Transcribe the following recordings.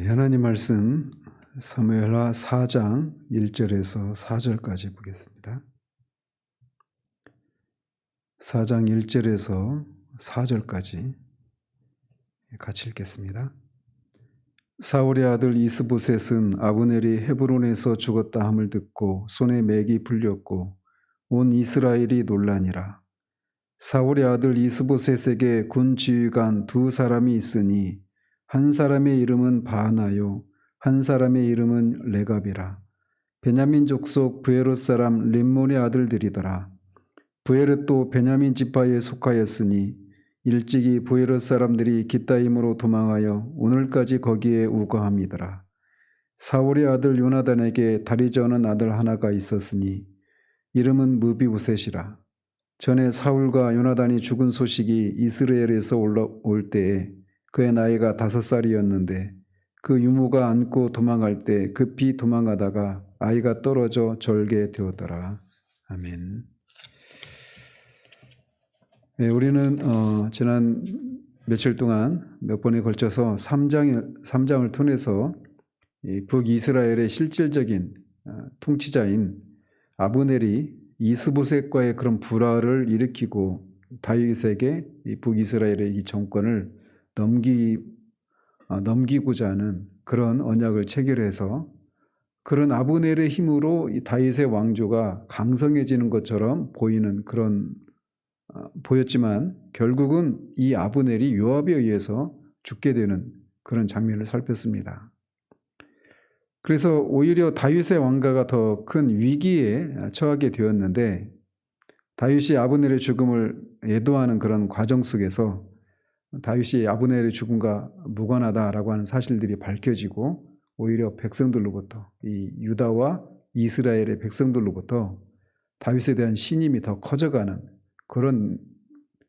예, 하나님 말씀 사무엘하 4장 1절에서 4절까지 보겠습니다. 4장 1절에서 4절까지 같이 읽겠습니다. 사울의 아들 이스보셋은 아브넬이 헤브론에서 죽었다 함을 듣고 손에 맥이 풀렸고 온 이스라엘이 논란이라. 사울의 아들 이스보셋에게 군 지휘관 두 사람이 있으니 한 사람의 이름은 바나요 한 사람의 이름은 레갑이라. 베냐민 족속 부에롯 사람 림몬의 아들들이더라. 부에롯도 베냐민 지파에 속하였으니 일찍이 부에롯 사람들이 기타임으로 도망하여 오늘까지 거기에 우거함이더라. 사울의 아들 요나단에게 다리 저는 아들 하나가 있었으니 이름은 무비보셋이라. 전에 사울과 요나단이 죽은 소식이 이스라엘에서 올라올 때에 그의 나이가 다섯 살이었는데 그 유모가 안고 도망갈 때 급히 도망가다가 아이가 떨어져 절게 되었더라. 아멘. 네, 우리는 어, 지난 며칠 동안 몇 번에 걸쳐서 3장, 3장을 통해서 북이스라엘의 실질적인 어, 통치자인 아브넬이 이스보셋과의 그런 불화를 일으키고 다윗에게 북이스라엘의 이 정권을 넘기, 어, 넘기고자 하는 그런 언약을 체결해서 그런 아브넬의 힘으로 이 다윗의 왕조가 강성해지는 것처럼 보이는 그런 어, 보였지만 결국은 이 아브넬이 요압에 의해서 죽게 되는 그런 장면을 살폈습니다. 그래서 오히려 다윗의 왕가가 더 큰 위기에 처하게 되었는데 다윗이 아브넬의 죽음을 예도하는 그런 과정 속에서 다윗이 아브넬의 죽음과 무관하다라고 하는 사실들이 밝혀지고 오히려 백성들로부터 이 유다와 이스라엘의 백성들로부터 다윗에 대한 신임이 더 커져가는 그런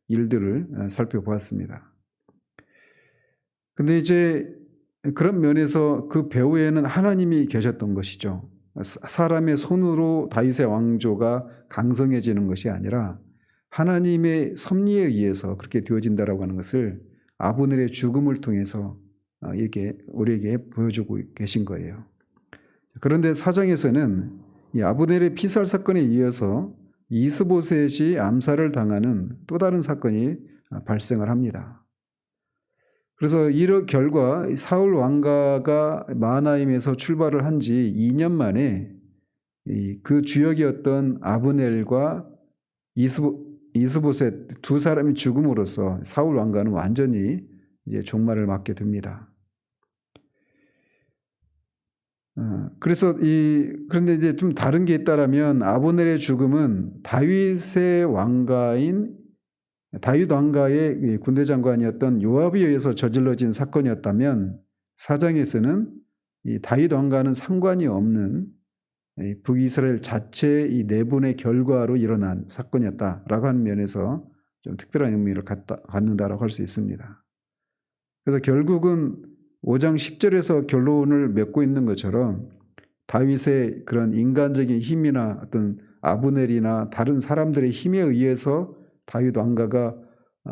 일들을 살펴보았습니다. 근데 이제 그런 면에서 그 배후에는 하나님이 계셨던 것이죠. 사람의 손으로 다윗의 왕조가 강성해지는 것이 아니라 하나님의 섭리에 의해서 그렇게 되어진다라고 하는 것을 아브넬의 죽음을 통해서 어, 이렇게 우리에게 보여주고 계신 거예요. 그런데 사장에서는 이 아브넬의 피살 사건에 이어서 이스보셋이 암살을 당하는 또 다른 사건이 어, 발생을 합니다. 그래서 이런 결과 사울 왕가가 마나임에서 출발을 한 지 2년 만에 그 주역이었던 아브넬과 이스보, 이스보셋 두 사람이 죽음으로써 사울 왕가는 완전히 이제 종말을 맞게 됩니다. 어, 그래서 이 그런데 이제 좀 다른 게 있다라면 아브넬의 죽음은 다윗의 왕가인 다윗 왕가의 군대 장관이었던 요압에 의해서 저질러진 사건이었다면 사장에서는 이 다윗 왕가는 상관이 없는 북이스라엘 자체의 이 내분의 결과로 일어난 사건이었다라고 하는 면에서 좀 특별한 의미를 갖다, 갖는다라고 할 수 있습니다. 그래서 결국은 5장 10절에서 결론을 맺고 있는 것처럼 다윗의 그런 인간적인 힘이나 어떤 아브넬이나 다른 사람들의 힘에 의해서 다윗 왕가가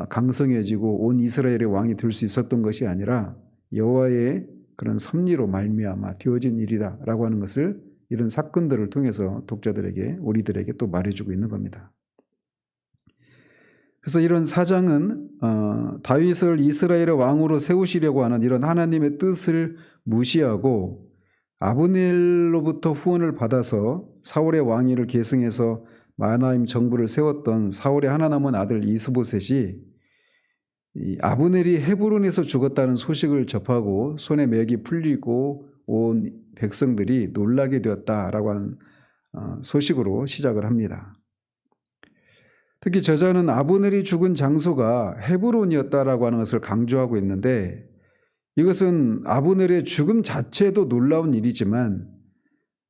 강성해지고 온 이스라엘의 왕이 될 수 있었던 것이 아니라 여호와의 그런 섭리로 말미암아 되어진 일이다라고 하는 것을 이런 사건들을 통해서 독자들에게 우리들에게 또 말해주고 있는 겁니다. 그래서 이런 사장은 어, 다윗을 이스라엘의 왕으로 세우시려고 하는 이런 하나님의 뜻을 무시하고 아브넬로부터 후원을 받아서 사울의 왕위를 계승해서 마나임 정부를 세웠던 사울의 하나 남은 아들 이스보셋이 아브넬이 헤브론에서 죽었다는 소식을 접하고 손에 맥이 풀리고 온 백성들이 놀라게 되었다라고 하는 어, 소식으로 시작을 합니다. 특히 저자는 아브넬이 죽은 장소가 헤브론이었다라고 하는 것을 강조하고 있는데 이것은 아브넬의 죽음 자체도 놀라운 일이지만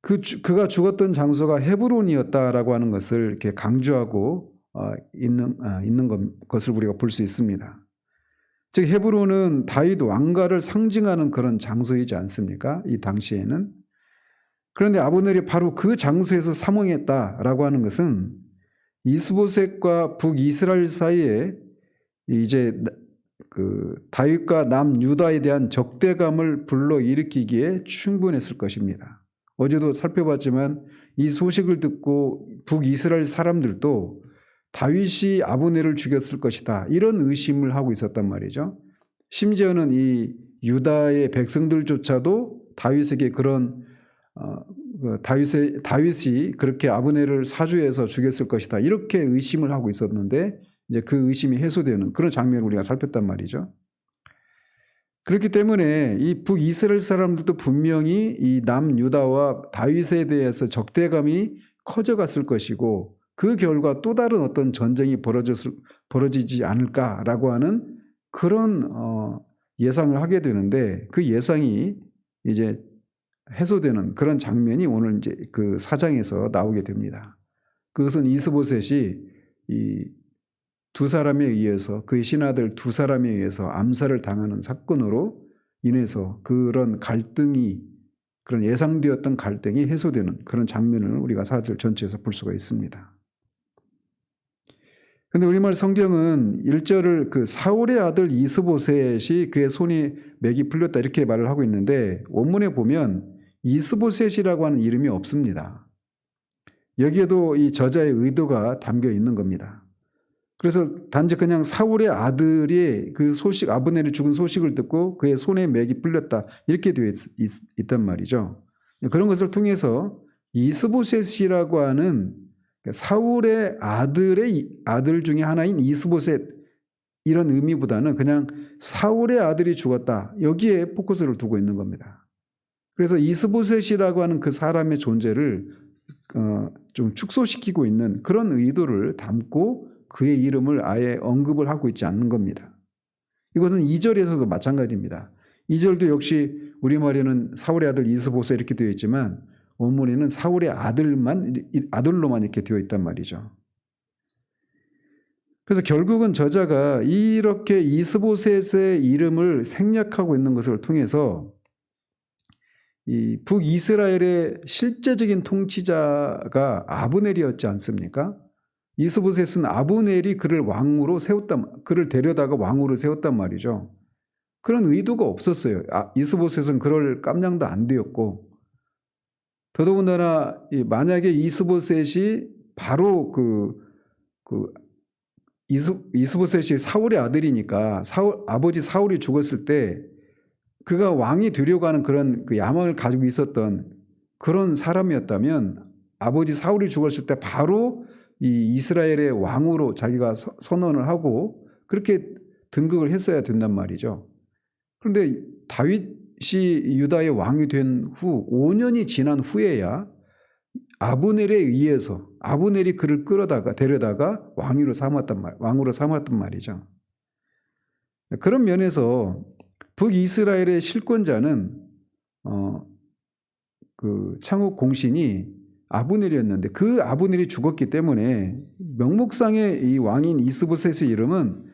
그 그가 죽었던 장소가 헤브론이었다라고 하는 것을 이렇게 강조하고 어, 있는 어, 있는 것을 우리가 볼 수 있습니다. 즉 헤브론은 다윗 왕가를 상징하는 그런 장소이지 않습니까? 이 당시에는 그런데 아브넬이 바로 그 장소에서 사망했다라고 하는 것은 이스보셋과 북이스라엘 사이에 이제 그 다윗과 남 유다에 대한 적대감을 불러일으키기에 충분했을 것입니다. 어제도 살펴봤지만 이 소식을 듣고 북이스라엘 사람들도 다윗이 아브넬을 죽였을 것이다. 이런 의심을 하고 있었단 말이죠. 심지어는 이 유다의 백성들조차도 다윗에게 그런 어, 그 다윗의 다윗이 그렇게 아브넬을 사주해서 죽였을 것이다. 이렇게 의심을 하고 있었는데 이제 그 의심이 해소되는 그런 장면을 우리가 살폈단 말이죠. 그렇기 때문에 이 북이스라엘 사람들도 분명히 이 남유다와 다윗에 대해서 적대감이 커져갔을 것이고 그 결과 또 다른 어떤 전쟁이 벌어졌을, 벌어지지 않을까라고 하는 그런 어, 예상을 하게 되는데 그 예상이 이제 해소되는 그런 장면이 오늘 이제 그 사장에서 나오게 됩니다. 그것은 이스보셋이 이 두 사람에 의해서 그의 신하들 두 사람에 의해서 암살을 당하는 사건으로 인해서 그런 갈등이 그런 예상되었던 갈등이 해소되는 그런 장면을 우리가 사절 전체에서 볼 수가 있습니다. 근데 우리말 성경은 1절을 그 사울의 아들 이스보셋이 그의 손이 맥이 풀렸다 이렇게 말을 하고 있는데 원문에 보면 이스보셋이라고 하는 이름이 없습니다. 여기에도 이 저자의 의도가 담겨 있는 겁니다. 그래서 단지 그냥 사울의 아들이 그 소식 아브넬이 죽은 소식을 듣고 그의 손에 맥이 풀렸다 이렇게 되어 있, 단 말이죠. 그런 것을 통해서 이스보셋이라고 하는 사울의 아들의 아들 중에 하나인 이스보셋 이런 의미보다는 그냥 사울의 아들이 죽었다 여기에 포커스를 두고 있는 겁니다. 그래서 이스보셋이라고 하는 그 사람의 존재를 어, 좀 축소시키고 있는 그런 의도를 담고 그의 이름을 아예 언급을 하고 있지 않는 겁니다. 이것은 2절에서도 마찬가지입니다. 2절도 역시 우리말에는 사울의 아들 이스보세 이렇게 되어 있지만 원문에는 사울의 아들만 아들로만 이렇게 되어 있단 말이죠. 그래서 결국은 저자가 이렇게 이스보셋의 이름을 생략하고 있는 것을 통해서 이 북이스라엘의 실제적인 통치자가 아브넬이었지 않습니까? 이스보셋은 아브넬이 그를 왕으로 세웠단 그를 데려다가 왕으로 세웠단 말이죠. 그런 의도가 없었어요. 아, 이스보셋은 그럴 깜냥도 안 되었고 더더군다나 만약에 이스보셋이 바로 그, 그 이스, 이스보셋이 사울의 아들이니까 사울, 아버지 사울이 죽었을 때 그가 왕이 되려고 하는 그런 그 야망을 가지고 있었던 그런 사람이었다면 아버지 사울이 죽었을 때 바로 이 이스라엘의 왕으로 자기가 선언을 하고 그렇게 등극을 했어야 된단 말이죠. 그런데 다윗이 유다의 왕이 된 후 5년이 지난 후에야 아브넬에 의해서 아브넬이 그를 끌어다가 데려다가 왕위로 삼았단 말 왕으로 삼았단 말이죠. 그런 면에서 북이스라엘의 실권자는 어 그 창욱 공신이 아브넬이었는데 그 아브넬이 죽었기 때문에 명목상의 이 왕인 이스보셋의 이름은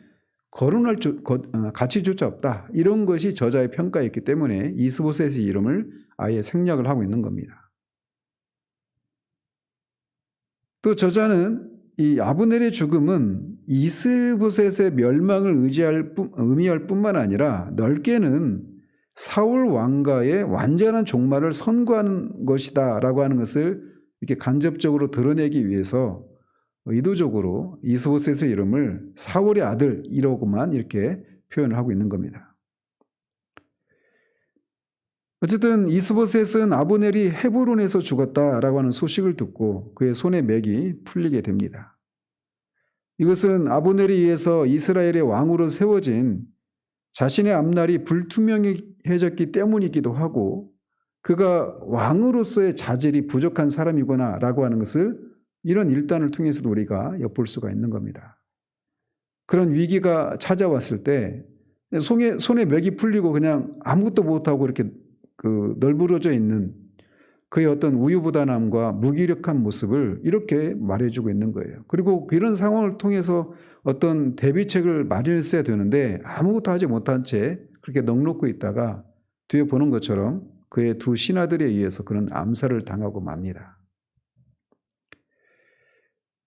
거론할 조, 거, 어, 가치조차 없다. 이런 것이 저자의 평가였기 때문에 이스보셋의 이름을 아예 생략을 하고 있는 겁니다. 또 저자는 이 아브넬의 죽음은 이스보셋의 멸망을 의지할 뿐, 의미할 뿐만 아니라 넓게는 사울 왕가의 완전한 종말을 선고하는 것이다라고 하는 것을 이렇게 간접적으로 드러내기 위해서 의도적으로 이스보셋의 이름을 사울의 아들이라고만 이렇게 표현을 하고 있는 겁니다. 어쨌든 이스보셋은 아브넬이 헤브론에서 죽었다라고 하는 소식을 듣고 그의 손에 맥이 풀리게 됩니다. 이것은 아브넬에 의해서 이스라엘의 왕으로 세워진 자신의 앞날이 불투명해졌기 때문이기도 하고 그가 왕으로서의 자질이 부족한 사람이구나라고 하는 것을 이런 일단을 통해서도 우리가 엿볼 수가 있는 겁니다. 그런 위기가 찾아왔을 때 손에, 손에 맥이 풀리고 그냥 아무것도 못하고 이렇게 그 널브러져 있는 그의 어떤 우유부단함과 무기력한 모습을 이렇게 말해주고 있는 거예요. 그리고 이런 상황을 통해서 어떤 대비책을 마련했어야 되는데 아무것도 하지 못한 채 그렇게 넉놓고 있다가 뒤에 보는 것처럼 그의 두 신하들에 의해서 그런 암살을 당하고 맙니다.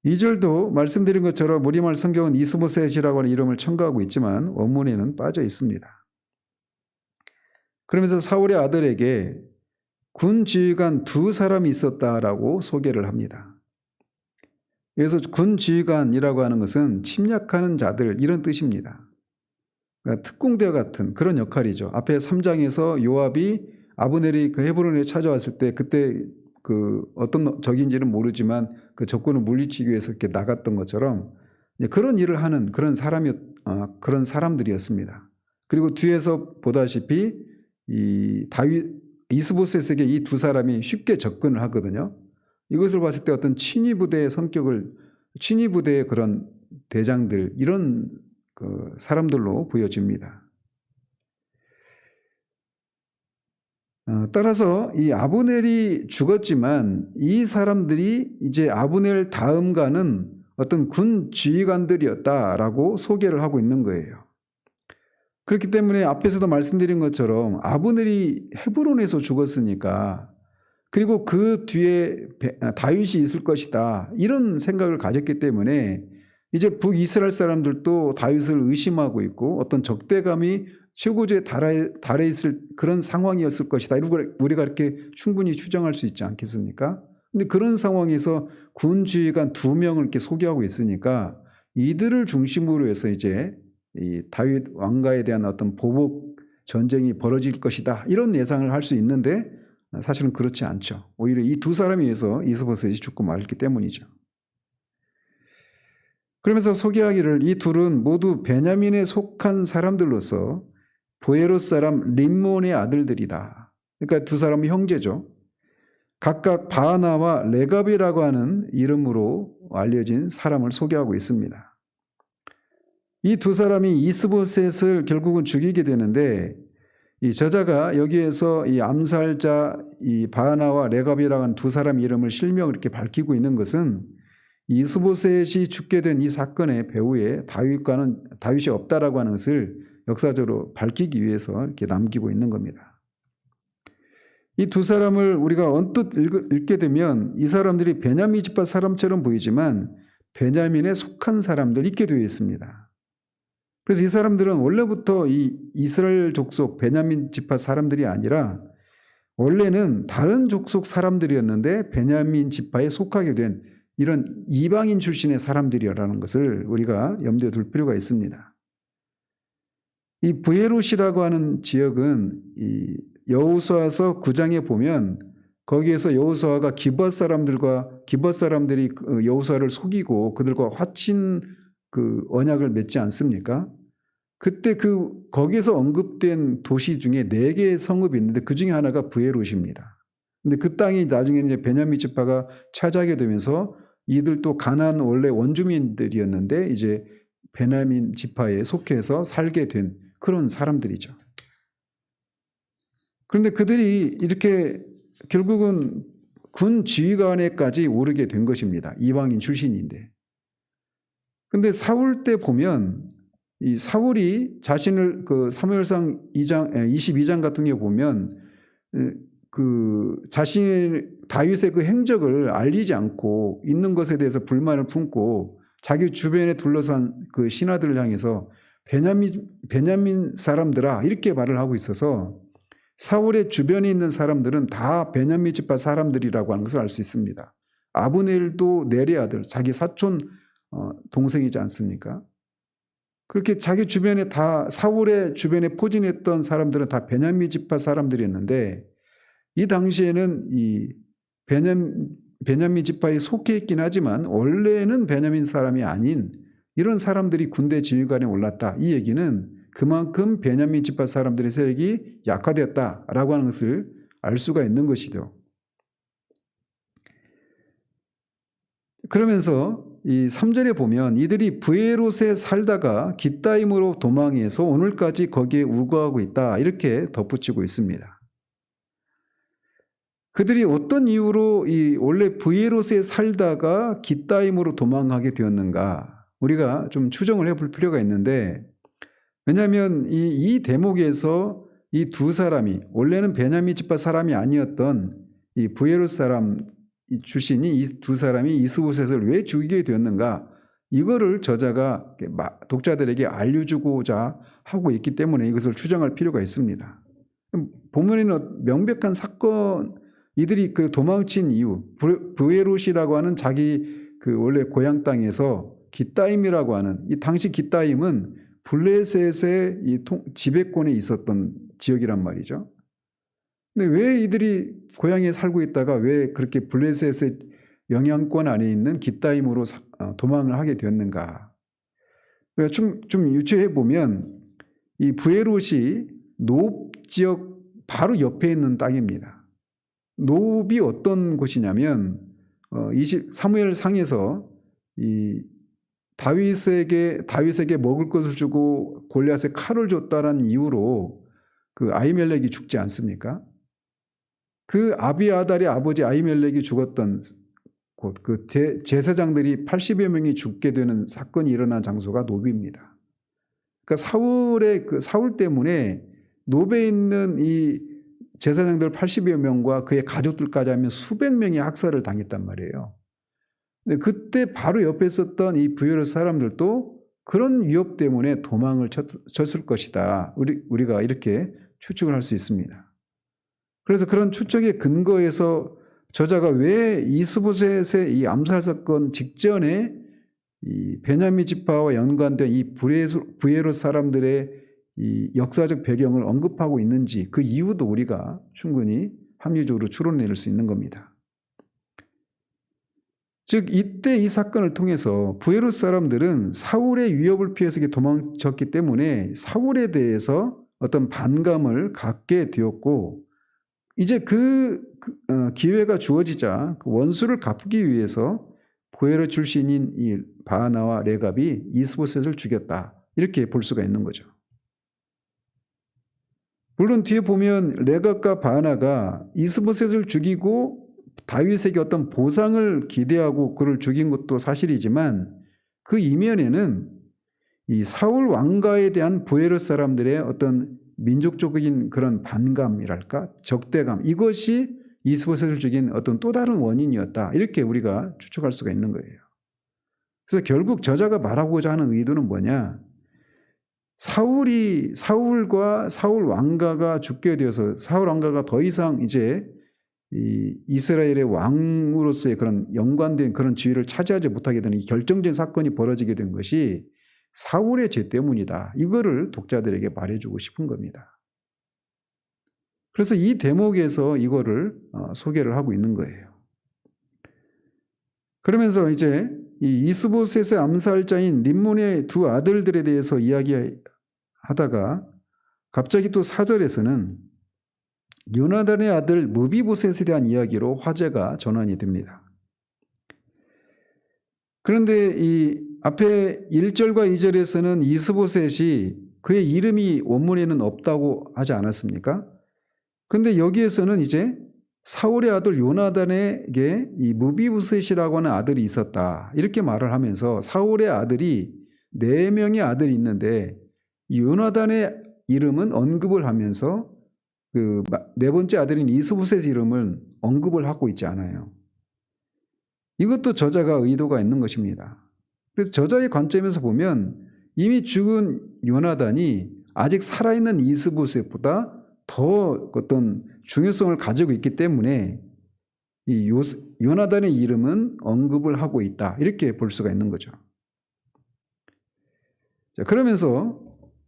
이절도 말씀드린 것처럼 우리말 성경은 이스보셋이라고 하는 이름을 첨가하고 있지만 원문에는 빠져 있습니다. 그러면서 사울의 아들에게 군 지휘관 두 사람이 있었다라고 소개를 합니다. 그래서 군 지휘관이라고 하는 것은 침략하는 자들 이런 뜻입니다. 그러니까 특공대 같은 그런 역할이죠. 앞에 3장에서 요압이 아브넬이 그 헤브론에 찾아왔을 때 그때 그 어떤 적인지는 모르지만 그 적군을 물리치기 위해서 이렇게 나갔던 것처럼 그런 일을 하는 그런 사람이 어, 그런 사람들이었습니다. 그리고 뒤에서 보다시피 이 다윗 이스보셋에게 이 두 사람이 쉽게 접근을 하거든요. 이것을 봤을 때 어떤 친위 부대의 성격을 친위 부대의 그런 대장들 이런 그 사람들로 보여집니다. 어, 따라서 이 아브넬이 죽었지만 이 사람들이 이제 아브넬 다음가는 어떤 군 지휘관들이었다라고 소개를 하고 있는 거예요. 그렇기 때문에 앞에서도 말씀드린 것처럼 아브넬이 헤브론에서 죽었으니까 그리고 그 뒤에 베- 아, 다윗이 있을 것이다 이런 생각을 가졌기 때문에 이제 북이스라엘 사람들도 다윗을 의심하고 있고 어떤 적대감이 최고조에 달해, 달해 있을 그런 상황이었을 것이다. 이런 걸 우리가 이렇게 충분히 추정할 수 있지 않겠습니까? 근데 그런 상황에서 군 지휘관 두 명을 이렇게 소개하고 있으니까 이들을 중심으로 해서 이제 이 다윗 왕가에 대한 어떤 보복 전쟁이 벌어질 것이다. 이런 예상을 할 수 있는데 사실은 그렇지 않죠. 오히려 이 두 사람에 의해서 이스보셋이 죽고 말기 때문이죠. 그러면서 소개하기를 이 둘은 모두 베냐민에 속한 사람들로서 보에롯 사람 림몬의 아들들이다. 그러니까 두 사람이 형제죠. 각각 바하나와 레갑이라고 하는 이름으로 알려진 사람을 소개하고 있습니다. 이 두 사람이 이스보셋을 결국은 죽이게 되는데 이 저자가 여기에서 이 암살자 이 바하나와 레갑이라고 하는 두 사람 이름을 실명을 이렇게 밝히고 있는 것은 이스보셋이 죽게 된 이 사건의 배후에 다윗과는 다윗이 없다라고 하는 것을 역사적으로 밝히기 위해서 이렇게 남기고 있는 겁니다. 이 두 사람을 우리가 언뜻 읽- 읽게 되면 이 사람들이 베냐민 집파 사람처럼 보이지만 베냐민에 속한 사람들 있게 되어 있습니다. 그래서 이 사람들은 원래부터 이 이스라엘 족속 베냐민 집파 사람들이 아니라 원래는 다른 족속 사람들이었는데 베냐민 지파에 속하게 된 이런 이방인 출신의 사람들이라는 것을 우리가 염두에 둘 필요가 있습니다. 이 부에롯이라고 하는 지역은 이 여호수아서 9장에 보면 거기에서 여호수아가 기벗 사람들과 기벗 사람들이 그 여호수아를 속이고 그들과 화친 그 언약을 맺지 않습니까? 그때 그 거기에서 언급된 도시 중에 네 개의 성읍이 있는데 그 중에 하나가 부에롯입니다. 근데 그 땅이 나중에 이제 베냐민 지파가 차지하게 되면서 이들도 가나안 원래 원주민들이었는데 이제 베냐민 지파에 속해서 살게 된 그런 사람들이죠. 그런데 그들이 이렇게 결국은 군 지휘관에까지 오르게 된 것입니다. 이방인 출신인데. 근데 사울 때 보면 이 사울이 자신을 그 사무엘상 2장 22장 같은 게 보면 에, 그 자신 다윗의 그 행적을 알리지 않고 있는 것에 대해서 불만을 품고 자기 주변에 둘러싼 그 신하들을 향해서 베냐민 베냐민 사람들아 이렇게 말을 하고 있어서 사울의 주변에 있는 사람들은 다 베냐민 집파 사람들이라고 하는 것을 알 수 있습니다. 아브넬도 네리 아들 자기 사촌 어, 동생이지 않습니까? 그렇게 자기 주변에 다 사울의 주변에 포진했던 사람들은 다 베냐민 지파 사람들이었는데 이 당시에는 이 베냐민 베냐민 지파에 속해 있긴 하지만 원래는 베냐민 사람이 아닌 이런 사람들이 군대 지휘관에 올랐다. 이 얘기는 그만큼 베냐민 지파 사람들의 세력이 약화되었다라고 하는 것을 알 수가 있는 것이죠. 그러면서 이 3절에 보면 이들이 부에롯에 살다가 기타임으로 도망해서 오늘까지 거기에 우거하고 있다. 이렇게 덧붙이고 있습니다. 그들이 어떤 이유로 이 원래 부에롯에 살다가 기타임으로 도망하게 되었는가? 우리가 좀 추정을 해볼 필요가 있는데 왜냐하면 이, 이 대목에서 이 두 사람이 원래는 베냐민 집파 사람이 아니었던 이 부에롯 사람 이 출신이 이 두 사람이 이스보셋을 왜 죽이게 되었는가 이거를 저자가 독자들에게 알려주고자 하고 있기 때문에 이것을 추정할 필요가 있습니다. 본문에는 명백한 사건 이들이 그 도망친 이유 브- 브에롯이라고 하는 자기 그 원래 고향 땅에서 기타임이라고 하는 이 당시 기타임은 블레셋의 이 통- 지배권에 있었던 지역이란 말이죠. 근데 왜 이들이 고향에 살고 있다가 왜 그렇게 블레셋의 영향권 안에 있는 기타임으로 사- 어, 도망을 하게 되었는가? 그래서 좀, 좀 유추해 보면 이 부에롯이 노 지역 바로 옆에 있는 땅입니다. 노비 어떤 곳이냐면 어, 20 사무엘 상에서 이 다윗에게 다윗에게 먹을 것을 주고 골리앗에 칼을 줬다라는 이유로 그 아이멜렉이 죽지 않습니까? 그 아비아달의 아버지 아이멜렉이 죽었던 곳, 그 제- 제사장들이 80여 명이 죽게 되는 사건이 일어난 장소가 노비입니다. 그러니까 사울의 그 사울 때문에 노베에 있는 이 제사장들 80여 명과 그의 가족들까지 하면 수백 명이 학살을 당했단 말이에요. 근데 그때 바로 옆에 있었던 이 부여의 사람들도 그런 위협 때문에 도망을 쳤, 쳤을 것이다. 우리, 우리가 이렇게 추측을 할 수 있습니다. 그래서 그런 추측의 근거에서 저자가 왜 이스보셋의 이 암살 사건 직전에 이 베냐민 지파와 연관된 이 부에롯 사람들의 이 역사적 배경을 언급하고 있는지 그 이유도 우리가 충분히 합리적으로 추론해낼 수 있는 겁니다. 즉 이때 이 사건을 통해서 부에롯 사람들은 사울의 위협을 피해서 도망쳤기 때문에 사울에 대해서 어떤 반감을 갖게 되었고 이제 그, 그, 어, 기회가 주어지자 그 원수를 갚기 위해서 부에롯 출신인 이 바나와 레갑이 이스보셋을 죽였다 이렇게 볼 수가 있는 거죠. 물론 뒤에 보면 레갑과 바나가 이스보셋을 죽이고 다윗에게 어떤 보상을 기대하고 그를 죽인 것도 사실이지만 그 이면에는 이 사울 왕가에 대한 부에롯 사람들의 어떤 민족적인 그런 반감이랄까 적대감 이것이 이스보셋을 죽인 어떤 또 다른 원인이었다 이렇게 우리가 추측할 수가 있는 거예요. 그래서 결국 저자가 말하고자 하는 의도는 뭐냐? 사울이 사울과 사울 왕가가 죽게 되어서 사울 왕가가 더 이상 이제 이 이스라엘의 왕으로서의 그런 연관된 그런 지위를 차지하지 못하게 되는 이 결정적인 사건이 벌어지게 된 것이 사울의 죄 때문이다. 이거를 독자들에게 말해주고 싶은 겁니다. 그래서 이 대목에서 이거를 어, 소개를 하고 있는 거예요. 그러면서 이제 이 이스보셋의 암살자인 림몬의 두 아들들에 대해서 이야기하다가 갑자기 또 사절에서는 요나단의 아들 무비보셋에 대한 이야기로 화제가 전환이 됩니다. 그런데 이 앞에 1절과 2절에서는 이스보셋이 그의 이름이 원문에는 없다고 하지 않았습니까? 그런데 여기에서는 이제 사울의 아들 요나단에게 이 무비보셋이라고 하는 아들이 있었다. 이렇게 말을 하면서 사울의 아들이 네 명의 아들이 있는데 요나단의 이름은 언급을 하면서 그 네 번째 아들인 이스보셋 이름을 언급을 하고 있지 않아요. 이것도 저자가 의도가 있는 것입니다. 그래서 저자의 관점에서 보면 이미 죽은 요나단이 아직 살아있는 이스보셋보다 더 어떤 중요성을 가지고 있기 때문에 이 요, 요나단의 이름은 언급을 하고 있다. 이렇게 볼 수가 있는 거죠. 자, 그러면서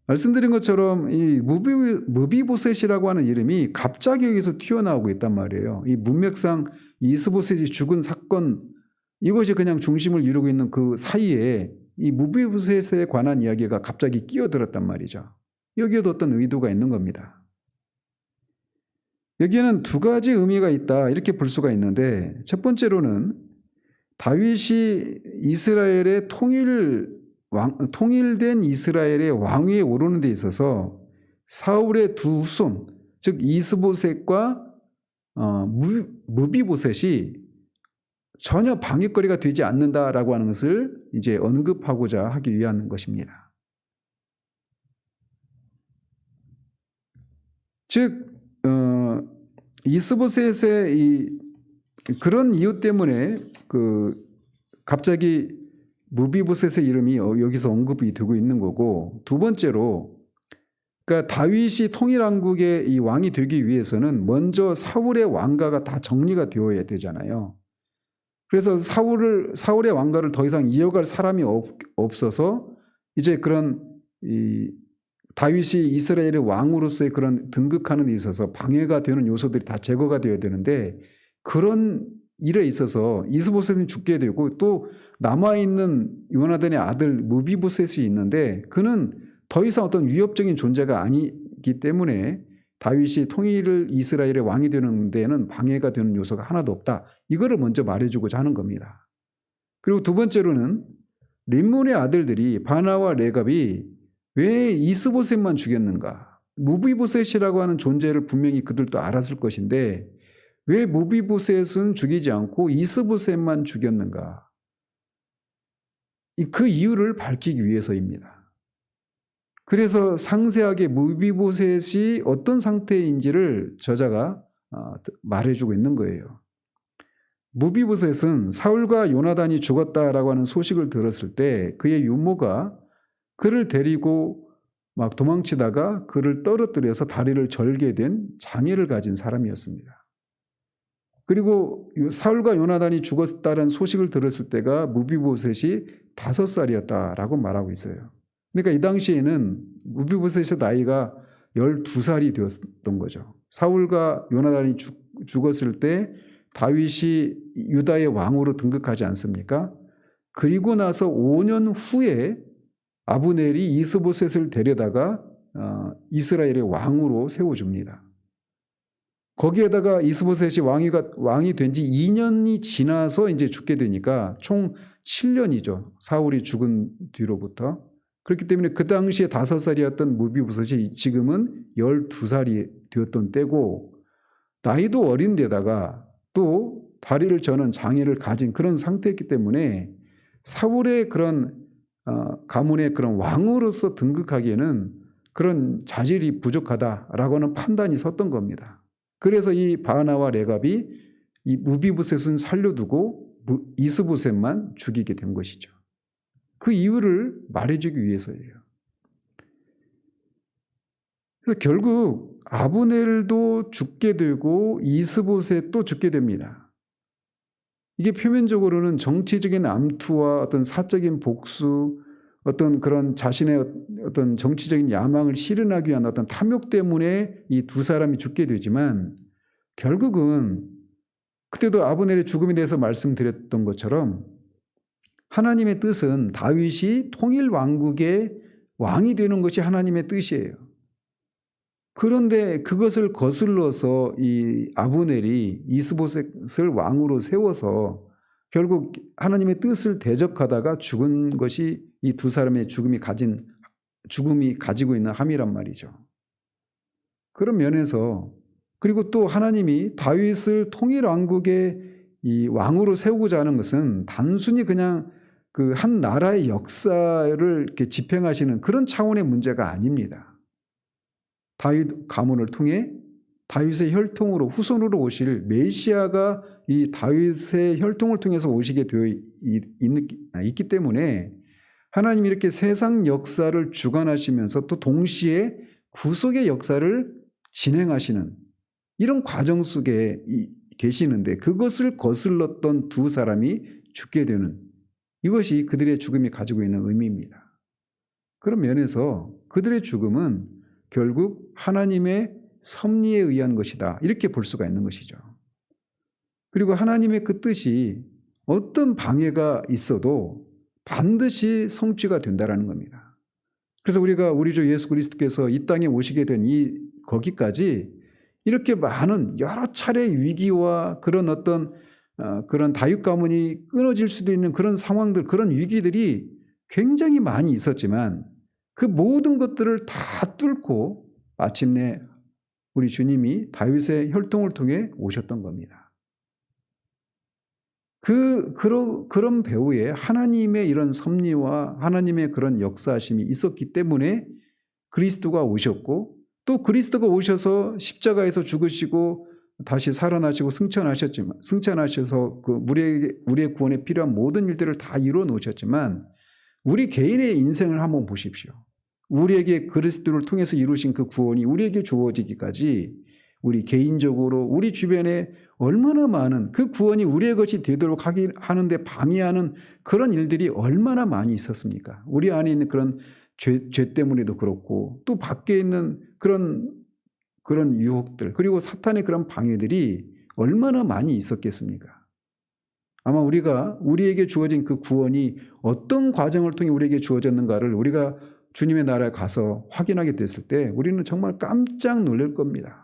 말씀드린 것처럼 이 무비, 무비보셋이라고 하는 이름이 갑자기 여기서 튀어나오고 있단 말이에요. 이 문맥상 이스보셋이 죽은 사건 이것이 그냥 중심을 이루고 있는 그 사이에 이 무비보셋에 관한 이야기가 갑자기 끼어들었단 말이죠. 여기에도 어떤 의도가 있는 겁니다. 여기에는 두 가지 의미가 있다 이렇게 볼 수가 있는데 첫 번째로는 다윗이 이스라엘의 통일 왕, 통일된 이스라엘의 왕위에 오르는 데 있어서 사울의 두 후손 즉 이스보셋과 어, 무, 무비보셋이 전혀 방해거리가 되지 않는다라고 하는 것을 이제 언급하고자 하기 위한 것입니다. 즉 어, 이스보셋의 이 그런 이유 때문에 그 갑자기 무비보셋의 이름이 어- 여기서 언급이 되고 있는 거고 두 번째로 그러니까 다윗이 통일 왕국의 이 왕이 되기 위해서는 먼저 사울의 왕가가 다 정리가 되어야 되잖아요. 그래서 사울을 사울의 왕가를 더 이상 이어갈 사람이 없, 없어서 이제 그런 이 다윗이 이스라엘의 왕으로서의 그런 등극하는 데 있어서 방해가 되는 요소들이 다 제거가 되어야 되는데 그런 일에 있어서 이스보셋은 죽게 되고 또 남아 있는 요나단의 아들 무비보셋이 있는데 그는 더 이상 어떤 위협적인 존재가 아니기 때문에 다윗이 통일을 이스라엘의 왕이 되는 데에는 방해가 되는 요소가 하나도 없다. 이거를 먼저 말해주고자 하는 겁니다. 그리고 두 번째로는 림몬의 아들들이 바나와 레갑이 왜 이스보셋만 죽였는가? 무비보셋이라고 하는 존재를 분명히 그들도 알았을 것인데 왜 무비보셋은 죽이지 않고 이스보셋만 죽였는가? 이- 그 이유를 밝히기 위해서입니다. 그래서 상세하게 무비보셋이 어떤 상태인지를 저자가 어, 말해주고 있는 거예요. 무비보셋은 사울과 요나단이 죽었다라고 하는 소식을 들었을 때 그의 유모가 그를 데리고 막 도망치다가 그를 떨어뜨려서 다리를 절게 된 장애를 가진 사람이었습니다. 그리고 요- 사울과 요나단이 죽었다는 소식을 들었을 때가 무비보셋이 다섯 살이었다라고 말하고 있어요. 그러니까 이 당시에는 무비보셋의 나이가 12살이 되었던 거죠. 사울과 요나단이 죽, 죽었을 때 다윗이 유다의 왕으로 등극하지 않습니까? 그리고 나서 5년 후에 아브넬이 이스보셋을 데려다가 어, 이스라엘의 왕으로 세워줍니다. 거기에다가 이스보셋이 왕이가 왕이 된 지 2년이 지나서 이제 죽게 되니까 총 7년이죠. 사울이 죽은 뒤로부터. 그렇기 때문에 그 당시에 다섯 살이었던 무비보셋이 지금은 12살이 되었던 때고 나이도 어린 데다가 또 다리를 저는 장애를 가진 그런 상태였기 때문에 사울의 그런 어, 가문의 그런 왕으로서 등극하기에는 그런 자질이 부족하다라고 하는 판단이 섰던 겁니다. 그래서 이 바나와 레갑이 이 무비보셋은 살려두고 무- 이스보셋만 죽이게 된 것이죠. 그 이유를 말해주기 위해서예요. 그래서 결국 아브넬도 죽게 되고 이스보셋도 죽게 됩니다. 이게 표면적으로는 정치적인 암투와 어떤 사적인 복수, 어떤 그런 자신의 어떤 정치적인 야망을 실현하기 위한 어떤 탐욕 때문에 이 두 사람이 죽게 되지만 결국은 그때도 아브넬의 죽음에 대해서 말씀드렸던 것처럼 하나님의 뜻은 다윗이 통일 왕국의 왕이 되는 것이 하나님의 뜻이에요. 그런데 그것을 거슬러서 이 아브넬이 이스보셋을 왕으로 세워서 결국 하나님의 뜻을 대적하다가 죽은 것이 이 두 사람의 죽음이 가진 죽음이 가지고 있는 함이란 말이죠. 그런 면에서 그리고 또 하나님이 다윗을 통일 왕국의 이 왕으로 세우고자 하는 것은 단순히 그냥 그 한 나라의 역사를 이렇게 집행하시는 그런 차원의 문제가 아닙니다. 다윗 가문을 통해 다윗의 혈통으로 후손으로 오실 메시아가 이 다윗의 혈통을 통해서 오시게 되어 있, 있기 때문에 하나님이 이렇게 세상 역사를 주관하시면서 또 동시에 구속의 역사를 진행하시는 이런 과정 속에 이, 계시는데 그것을 거슬렀던 두 사람이 죽게 되는 이것이 그들의 죽음이 가지고 있는 의미입니다. 그런 면에서 그들의 죽음은 결국 하나님의 섭리에 의한 것이다. 이렇게 볼 수가 있는 것이죠. 그리고 하나님의 그 뜻이 어떤 방해가 있어도 반드시 성취가 된다라는 겁니다. 그래서 우리가 우리 주 예수 그리스도께서 이 땅에 오시게 된 이 거기까지 이렇게 많은 여러 차례 위기와 그런 어떤 어, 그런 다육 가문이 끊어질 수도 있는 그런 상황들, 그런 위기들이 굉장히 많이 있었지만 그 모든 것들을 다 뚫고 마침내 우리 주님이 다윗의 혈통을 통해 오셨던 겁니다. 그, 그런, 그런 배후에 하나님의 이런 섭리와 하나님의 그런 역사하심이 있었기 때문에 그리스도가 오셨고 또 그리스도가 오셔서 십자가에서 죽으시고 다시 살아나시고 승천하셨지만 승천하셔서 그 우리에게 우리의 구원에 필요한 모든 일들을 다 이루어 놓으셨지만 우리 개인의 인생을 한번 보십시오. 우리에게 그리스도를 통해서 이루신 그 구원이 우리에게 주어지기까지 우리 개인적으로 우리 주변에 얼마나 많은 그 구원이 우리의 것이 되도록 하기 하는데 방해하는 그런 일들이 얼마나 많이 있었습니까? 우리 안에 있는 그런 죄, 죄 때문에도 그렇고 또 밖에 있는 그런 그런 유혹들 그리고 사탄의 그런 방해들이 얼마나 많이 있었겠습니까? 아마 우리가 우리에게 주어진 그 구원이 어떤 과정을 통해 우리에게 주어졌는가를 우리가 주님의 나라에 가서 확인하게 됐을 때 우리는 정말 깜짝 놀랄 겁니다.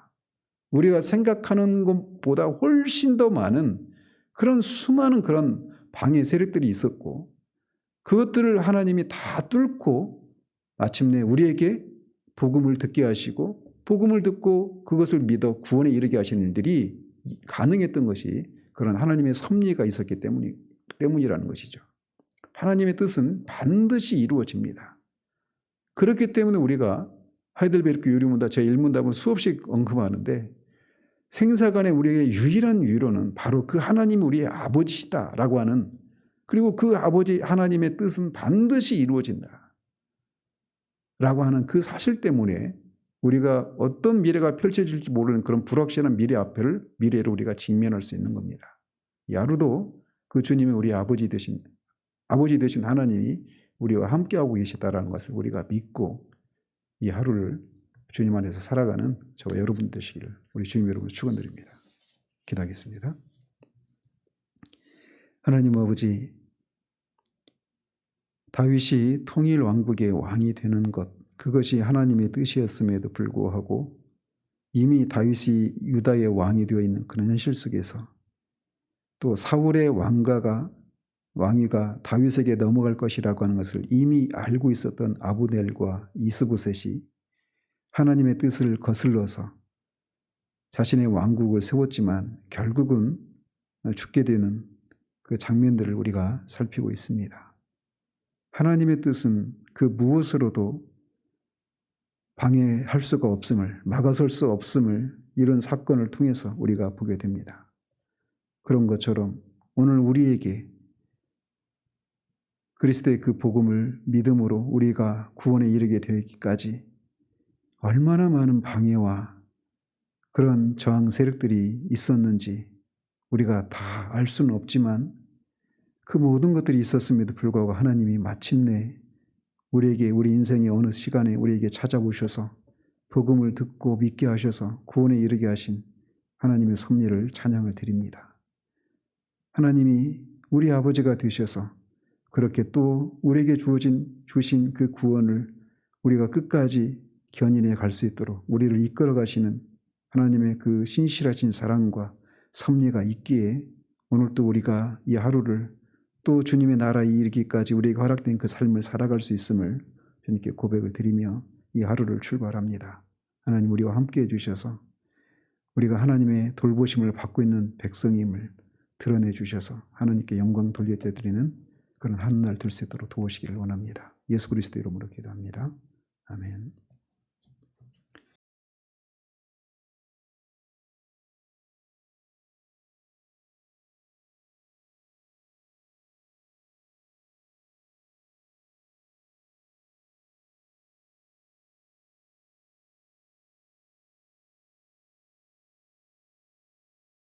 우리가 생각하는 것보다 훨씬 더 많은 그런 수많은 그런 방해 세력들이 있었고 그것들을 하나님이 다 뚫고 마침내 우리에게 복음을 듣게 하시고 복음을 듣고 그것을 믿어 구원에 이르게 하시는 일들이 가능했던 것이 그런 하나님의 섭리가 있었기 때문이, 때문이라는 것이죠. 하나님의 뜻은 반드시 이루어집니다. 그렇기 때문에 우리가 하이델베르크 유리문답 제 1문답은 수없이 언급하는데 생사간에 우리에게 유일한 위로는 바로 그 하나님 우리의 아버지시다라고 하는 그리고 그 아버지 하나님의 뜻은 반드시 이루어진다. 라고 하는 그 사실 때문에 우리가 어떤 미래가 펼쳐질지 모르는 그런 불확실한 미래 앞에를 미래로 우리가 직면할 수 있는 겁니다. 야루도 그 주님이 우리 아버지 되신 아버지 되신 하나님이 우리와 함께하고 계시다라는 것을 우리가 믿고 이 하루를 주님 안에서 살아가는 저와 여러분 되시기를 우리 주님 여러분 축원드립니다. 기도하겠습니다. 하나님 아버지 다윗이 통일 왕국의 왕이 되는 것 그것이 하나님의 뜻이었음에도 불구하고 이미 다윗이 유다의 왕이 되어 있는 그런 현실 속에서 또 사울의 왕가가 왕위가 다윗에게 넘어갈 것이라고 하는 것을 이미 알고 있었던 아부넬과 이스보셋이 하나님의 뜻을 거슬러서 자신의 왕국을 세웠지만 결국은 죽게 되는 그 장면들을 우리가 살피고 있습니다. 하나님의 뜻은 그 무엇으로도 방해할 수가 없음을, 막아설 수 없음을 이런 사건을 통해서 우리가 보게 됩니다. 그런 것처럼 오늘 우리에게 그리스도의 그 복음을 믿음으로 우리가 구원에 이르게 되기까지 얼마나 많은 방해와 그런 저항 세력들이 있었는지 우리가 다 알 수는 없지만 그 모든 것들이 있었음에도 불구하고 하나님이 마침내 우리에게 우리 인생의 어느 시간에 우리에게 찾아오셔서 복음을 듣고 믿게 하셔서 구원에 이르게 하신 하나님의 섭리를 찬양을 드립니다. 하나님이 우리 아버지가 되셔서 그렇게 또 우리에게 주어진 주신 그 구원을 우리가 끝까지 견인해 갈 수 있도록 우리를 이끌어 가시는 하나님의 그 신실하신 사랑과 섭리가 있기에 오늘도 우리가 이 하루를 또 주님의 나라에 이르기까지 우리에게 허락된 그 삶을 살아갈 수 있음을 주님께 고백을 드리며 이 하루를 출발합니다. 하나님 우리와 함께 해주셔서 우리가 하나님의 돌보심을 받고 있는 백성임을 드러내 주셔서 하나님께 영광 돌려드리는 그런 한날 될 수 있도록 도우시기를 원합니다. 예수 그리스도 이름으로 기도합니다. 아멘.